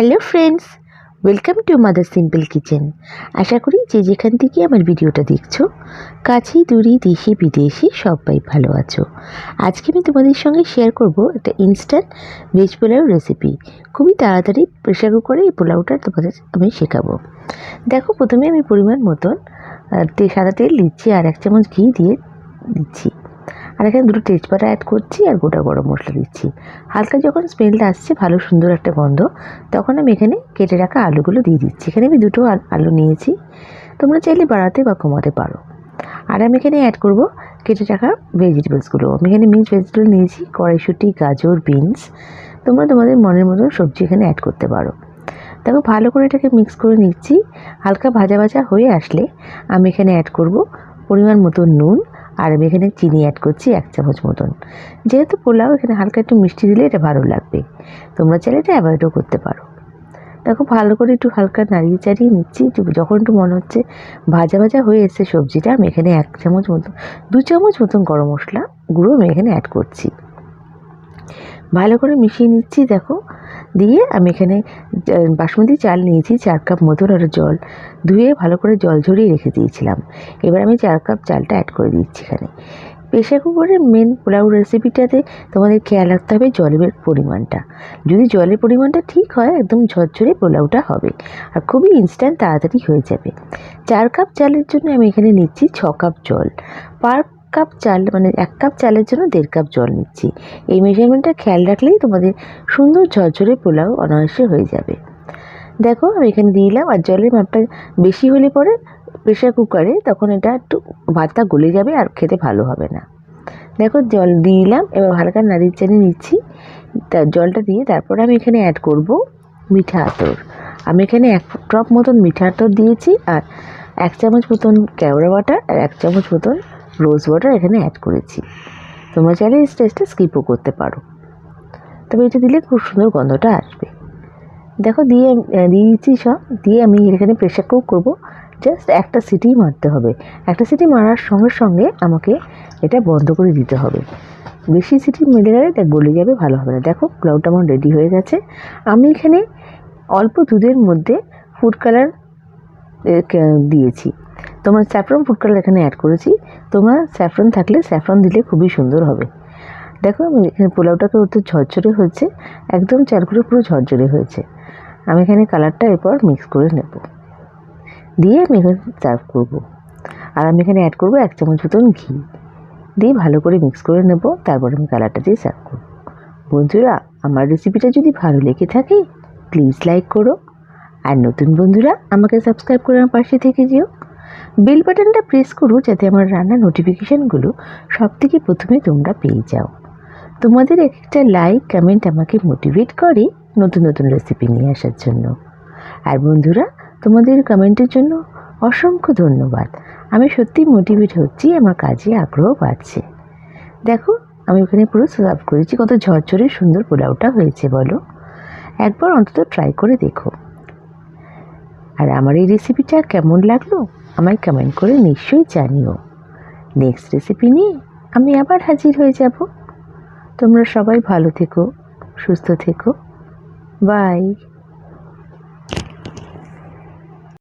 Hello friends, welcome to mother simple kitchen. আশা করি যে যেখান থেকে আমার ভিডিওটা দেখছ, কাছেই দূরে দেশে বিদেশে সবাই ভালো আছো। আজকে আমি তোমাদের সঙ্গে শেয়ার করব একটা ইনস্ট্যান্ট ভেজ পোলাও রেসিপি খুবই তাড়াতাড়ি প্রেশার কুকারে এই পোলাওটা তোমাদের আমি শেখাবো। দেখো, প্রথমে আমি পরিমাণ মতন সাদা তেল দিচ্ছি আর এক চামচ ঘি দিয়ে দিচ্ছি। আর এখানে দুটো তেজপাতা অ্যাড করছি আর গোটা গরম মশলা দিচ্ছি। হালকা যখন স্মেলটা আসছে, ভালো সুন্দর একটা গন্ধ, তখন আমি এখানে কেটে রাখা আলুগুলো দিয়ে দিচ্ছি। এখানে আমি দুটো আল- নিয়েছি। তোমরা চাইলে বাড়াতে বা কমাতে পারো। আর আমি এখানে অ্যাড করব কেটে রাখা ভেজিটেবলসগুলো আমি এখানে মিক্স ভেজিটেবল নিয়েছি, কড়াইশুঁটি, গাজর বিনস তোমরা তোমাদের মনের মতন সবজি এখানে অ্যাড করতে পারো। দেখো, ভালো করে এটাকে মিক্স করে নিচ্ছি। হালকা ভাজা ভাজা হয়ে আসলে আমি এখানে অ্যাড করব পরিমাণ মতো নুন আর আমি এখানে চিনি অ্যাড করছি এক চামচ মতন। যেহেতু পোলাও, এখানে হালকা একটু মিষ্টি দিলে এটা ভালো লাগবে। তোমরা চাইলে এটা অ্যাভয়েডও করতে পারো। দেখো, ভালো করে একটু হালকা নাড়িয়ে চাড়িয়ে নিচ্ছি। যখন একটু মনে হচ্ছে ভাজা ভাজা হয়ে এসছে সবজিটা, আমি এখানে এক চামচ মতন, দু চামচ মতন গরম মশলা গুঁড়ো আমি এখানে অ্যাড করছি। ভালো করে মিশিয়ে নিচ্ছি, দেখো। দিয়ে আমি এখানে বাসমতি চাল নিয়েছি, চার কাপ মতন আর জল। ধুয়ে ভালো করে জল ঝরিয়ে রেখে দিয়েছিলাম। এবার আমি চার কাপ চালটা অ্যাড করে দিচ্ছি এখানে। প্রেশার কুকারের মেন পোলাও রেসিপিটাতে তোমাদের খেয়াল রাখতে হবে জলের পরিমাণটা। যদি জলের পরিমাণটা ঠিক হয়, একদম ঝরঝরে পোলাওটা হবে আর খুবই ইনস্ট্যান্ট তাড়াতাড়ি হয়ে যাবে। চার কাপ চালের জন্য আমি এখানে নিচ্ছি ছ কাপ জল। পার কাপ চাল মানে এক কাপ চালের জন্য দেড় কাপ জল নিচ্ছি। এই মেজারমেন্টটা খেয়াল রাখলেই তোমাদের সুন্দর ঝরঝরে পোলাও অনায়াসে হয়ে যাবে। দেখো, আমি এখানে দিয়ে দিলাম, আর জলের মাপটা বেশি হলে পরে প্রেশার কুকারে তখন এটা একটু ভাতটা গলে যাবে আর খেতে ভালো হবে না। দেখো, জল দিয়ে দিলাম, এবার হালকা নাড়িয়ে চাড়িয়ে নিচ্ছি। তা জলটা দিয়ে তারপর আমি এখানে অ্যাড করব মিঠা আতর। আমি এখানে এক ড্রপ মতন মিঠা আতর দিয়েছি, আর এক চামচ মতন কেওড়া বাটার আর এক চামচ মতন রোজ ওয়াটার এখানে অ্যাড করেছি। তোমরা চাইলে এই স্টেজটা স্কিপও করতে পারো। তবে এটা দিলে খুব সুন্দর গন্ধটা আসবে। দেখো দিয়ে আহ, দিয়ে দিচ্ছি সব। দিয়ে আমি এখানে প্রেশার কুক করব। জাস্ট একটা সিটি মারতে হবে। একটা সিটি মারার সঙ্গে সঙ্গে আমাকে এটা বন্ধ করে দিতে হবে। বেশি সিটি মেরে গেলে এটা গলে যাবে ভালো হবে না। দেখো পোলাওটা আমার রেডি হয়ে গেছে। আমি এখানে অল্প দুধের মধ্যে ফুড কালার দিয়েছি। তোমার স্যাফরন ফুড কালার এখানে অ্যাড করেছি। তোমার স্যাফরন থাকলে স্যাফরন দিলে খুবই সুন্দর হবে। দেখো, আমি এখানে পোলাওটাকে ওতে ঝরঝরে হয়েছে, একদম চাল করে পুরো ঝরঝরে হয়েছে। আমি এখানে কালারটা এরপর মিক্স করে নেব। দিয়ে আমি এখানে সার্ভ করব। আর আমি এখানে অ্যাড করব এক চামচ মতন ঘি। দিয়ে ভালো করে মিক্স করে নেব, তারপর আমি কালারটা দিয়ে সার্ভ করব। বন্ধুরা, আমার রেসিপিটা যদি ভালো লেগে থাকে প্লিজ লাইক করো। আর নতুন বন্ধুরা, আমাকে সাবস্ক্রাইব করে আমার পাশে থেকে যেও। বেল বাটনটা প্রেস করো যাতে আমার রান্নার নোটিফিকেশানগুলো সব থেকে প্রথমে তোমরা পেয়ে যাও। তোমাদের এক একটা লাইক কমেন্ট আমাকে মোটিভেট করে নতুন নতুন রেসিপি নিয়ে আসার জন্য। আর বন্ধুরা, তোমাদের কমেন্টের জন্য অসংখ্য ধন্যবাদ। আমি সত্যি মোটিভেট হচ্ছি, আমার কাজে আগ্রহ বাড়ছে। দেখো, আমি ওখানে পুরো সার্ভ করেছি, কত ঝরঝরে সুন্দর পোলাওটা হয়েছে, বলো। একবার অন্তত ট্রাই করে দেখো। আর আমার এই রেসিপিটা কেমন লাগল? আমায় কমেন্ট করে নিশ্চয়ই জানিও। নেক্সট রেসিপি নিয়ে আমি আবার হাজির হয়ে যাব। তোমরা সবাই ভালো থেকো, সুস্থ থেকো। বাই